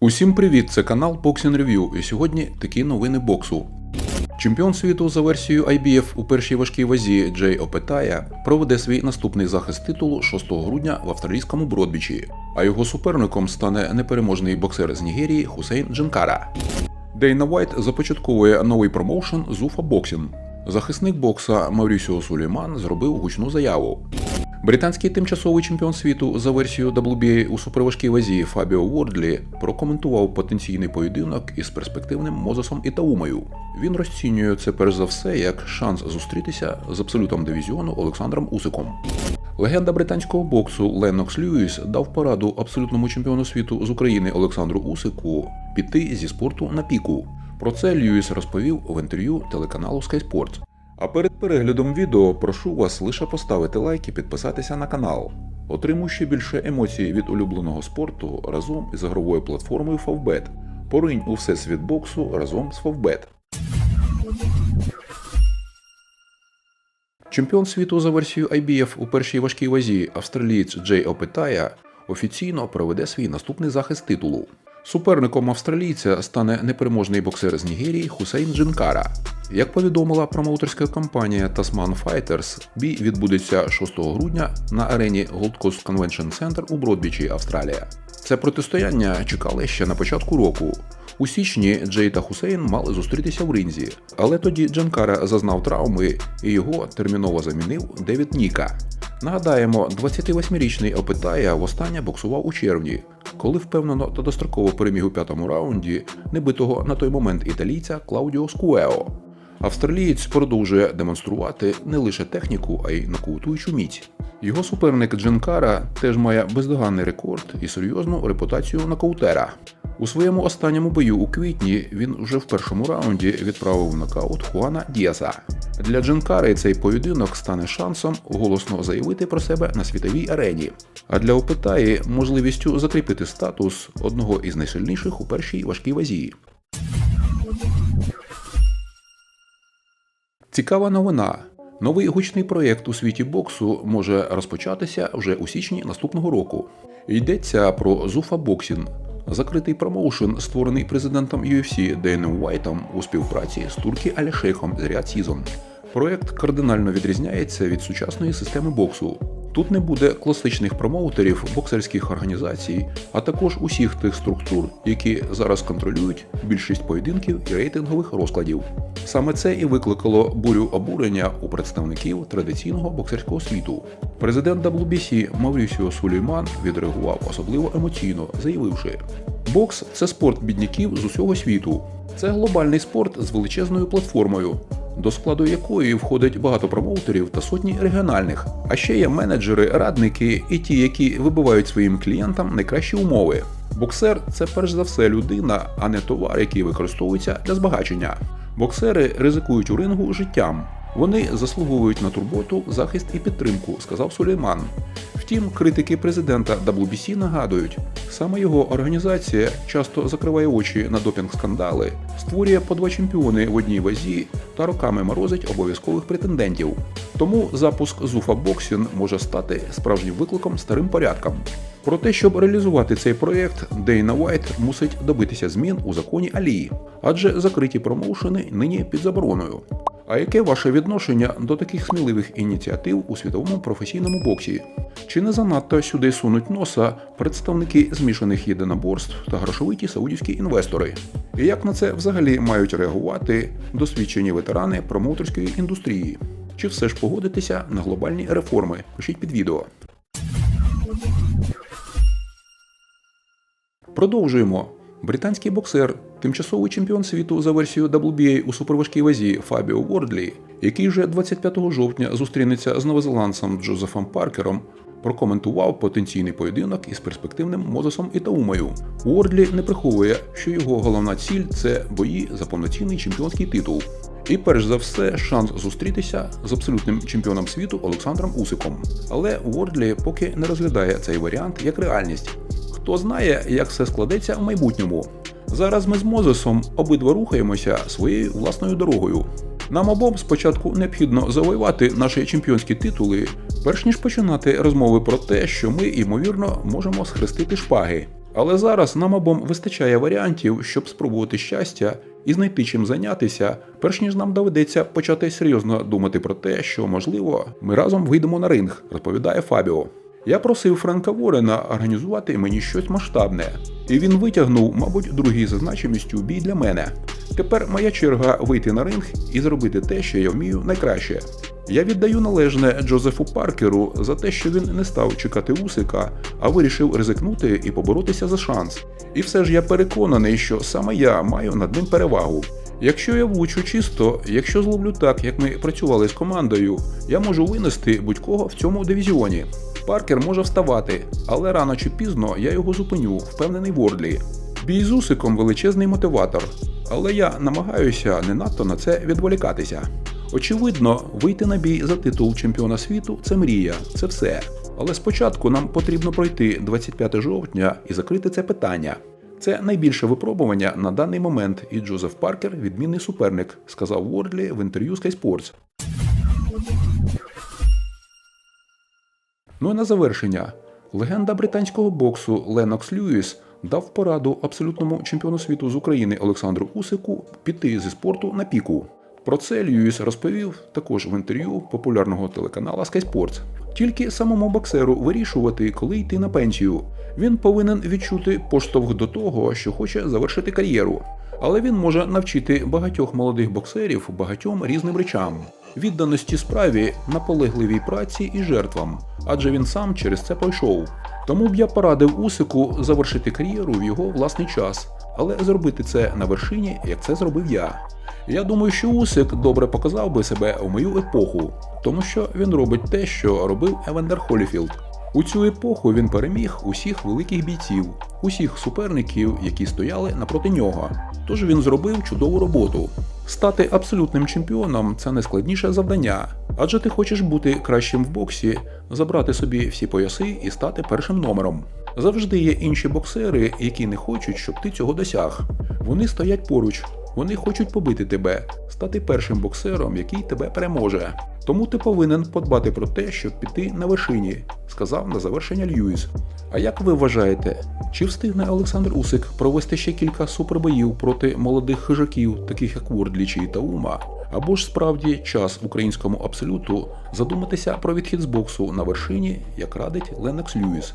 Усім привіт! Це канал Boxing Review, і сьогодні такі новини боксу. Чемпіон світу за версією IBF у першій важкій вазі Джей Опетая проведе свій наступний захист титулу 6 грудня в австралійському Бродбічі, а його суперником стане непереможний боксер з Нігерії Хусейн Джинкара. Дейна Вайт започатковує новий промоушен Зуфа Боксін. Захисник бокса Маврісіо Сулейман зробив гучну заяву. Британський тимчасовий чемпіон світу за версією WBA у суперважкій вазі Фабіо Вордлі прокоментував потенційний поєдинок із перспективним Мозесом Ітаумою. Він розцінює це перш за все як шанс зустрітися з абсолютом дивізіону Олександром Усиком. Легенда британського боксу Леннокс Льюіс дав пораду абсолютному чемпіону світу з України Олександру Усику піти зі спорту на піку. Про це Льюіс розповів в інтерв'ю телеканалу Sky Sports. А перед переглядом відео прошу вас лише поставити лайк і підписатися на канал. Отримуй ще більше емоцій від улюбленого спорту разом із ігровою платформою Favbet. Поринь у всесвіт боксу разом з Favbet. Чемпіон світу за версією IBF у першій важкій вазі австралієць Джей Опетая офіційно проведе свій наступний захист титулу. Суперником австралійця стане непереможний боксер з Нігерії Хусейн Джинкара. Як повідомила промоутерська компанія Tasman Fighters, бій відбудеться 6 грудня на арені Gold Coast Convention Center у Бродбічі, Австралія. Це протистояння чекали ще на початку року. У січні Джей та Хусейн мали зустрітися в ринзі, але тоді Джанкара зазнав травми і його терміново замінив Девід Ніка. Нагадаємо, 28-річний Опитая востаннє боксував у червні, коли впевнено та достроково переміг у п'ятому раунді небитого на той момент італійця Клаудіо Скуео. Австралієць продовжує демонструвати не лише техніку, а й нокаутуючу міць. Його суперник Дженкара теж має бездоганний рекорд і серйозну репутацію нокаутера. У своєму останньому бою у квітні він вже в першому раунді відправив в нокаут Хуана Діаса. Для Дженкари цей поєдинок стане шансом голосно заявити про себе на світовій арені, а для Опитаї можливістю закріпити статус одного із найсильніших у першій важкій вазі. Цікава новина. Новий гучний проєкт у світі боксу може розпочатися вже у січні наступного року. Йдеться про Зуфа Боксін, закритий промоушен, створений президентом UFC Дейном Уайтом у співпраці з турки Алішейхом з Ряд Сізон. Проект кардинально відрізняється від сучасної системи боксу. Тут не буде класичних промоутерів, боксерських організацій, а також усіх тих структур, які зараз контролюють більшість поєдинків і рейтингових розкладів. Саме це і викликало бурю обурення у представників традиційного боксерського світу. Президент WBC Маврісіо Сулейман відреагував особливо емоційно, заявивши: бокс це спорт бідняків з усього світу. Це глобальний спорт з величезною платформою, до складу якої входить багато промоутерів та сотні регіональних. А ще є менеджери, радники і ті, які вибивають своїм клієнтам найкращі умови. Боксер це перш за все людина, а не товар, який використовується для збагачення. Боксери ризикують у рингу життям. Вони заслуговують на турботу, захист і підтримку, сказав Сулейман. Втім, критики президента WBC нагадують, саме його організація часто закриває очі на допінг-скандали, створює по два чемпіони в одній вазі та роками морозить обов'язкових претендентів. Тому запуск Зуфа Боксін може стати справжнім викликом старим порядкам. Про те, щоб реалізувати цей проєкт, Дейна Вайт мусить добитися змін у законі Алії, адже закриті промоушени нині під забороною. А яке ваше відношення до таких сміливих ініціатив у світовому професійному боксі? Чи не занадто сюди сунуть носа представники змішаних єдиноборств та грошовиті саудівські інвестори? І як на це взагалі мають реагувати досвідчені ветерани промоутерської індустрії? Чи все ж погодитися на глобальні реформи? Пишіть під відео. Продовжуємо. Британський боксер, тимчасовий чемпіон світу за версією WBA у суперважкій вазі Фабіо Вордлі, який вже 25 жовтня зустрінеться з новозеландцем Джозефом Паркером, прокоментував потенційний поєдинок із перспективним Мозесом Ітаумою. Уордлі не приховує, що його головна ціль це бої за повноцінний чемпіонський титул. І перш за все шанс зустрітися з абсолютним чемпіоном світу Олександром Усиком. Але Уордлі поки не розглядає цей варіант як реальність. Хто знає, як все складеться в майбутньому. Зараз ми з Мозесом обидва рухаємося своєю власною дорогою. Нам обом спочатку необхідно завоювати наші чемпіонські титули, перш ніж починати розмови про те, що ми, ймовірно, можемо схрестити шпаги. Але зараз нам обом вистачає варіантів, щоб спробувати щастя і знайти чим зайнятися, перш ніж нам доведеться почати серйозно думати про те, що можливо ми разом вийдемо на ринг, розповідає Фабіо. Я просив Френка Ворена організувати мені щось масштабне, і він витягнув, мабуть, другий за значимістю бій для мене. Тепер моя черга вийти на ринг і зробити те, що я вмію найкраще. Я віддаю належне Джозефу Паркеру за те, що він не став чекати Усика, а вирішив ризикнути і поборотися за шанс. І все ж я переконаний, що саме я маю над ним перевагу. Якщо я влучу чисто, якщо зловлю так, як ми працювали з командою, я можу винести будь-кого в цьому дивізіоні. Паркер може вставати, але рано чи пізно я його зупиню, впевнений Вордлі. Бій з Усиком величезний мотиватор, але я намагаюся не надто на це відволікатися. Очевидно, вийти на бій за титул чемпіона світу це мрія, це все. Але спочатку нам потрібно пройти 25 жовтня і закрити це питання. Це найбільше випробування на даний момент, і Джозеф Паркер відмінний суперник, сказав Вордлі в інтерв'ю Sky Sports. Ну і на завершення. Легенда британського боксу Ленокс Льюіс дав пораду абсолютному чемпіону світу з України Олександру Усику піти зі спорту на піку. Про це Льюіс розповів також в інтерв'ю популярного телеканала Sky Sports. Тільки самому боксеру вирішувати, коли йти на пенсію. Він повинен відчути поштовх до того, що хоче завершити кар'єру. Але він може навчити багатьох молодих боксерів багатьом різним речам: відданості справі, наполегливій праці і жертвам, адже він сам через це пройшов. Тому б я порадив Усику завершити кар'єру в його власний час, але зробити це на вершині, як це зробив я. Я думаю, що Усик добре показав би себе в мою епоху, тому що він робить те, що робив Евендер Холіфілд. У цю епоху він переміг усіх великих бійців, усіх суперників, які стояли напроти нього. Тож він зробив чудову роботу. Стати абсолютним чемпіоном це найскладніше завдання, адже ти хочеш бути кращим в боксі, забрати собі всі пояси і стати першим номером. Завжди є інші боксери, які не хочуть, щоб ти цього досяг. Вони стоять поруч, вони хочуть побити тебе, стати першим боксером, який тебе переможе. Тому ти повинен подбати про те, щоб піти на вершині, сказав на завершення Льюіс. А як ви вважаєте, чи встигне Олександр Усик провести ще кілька супербоїв проти молодих хижаків, таких як Вордлі чи Таума? Або ж справді час українському абсолюту задуматися про відхід з боксу на вершині, як радить Ленокс Льюіс?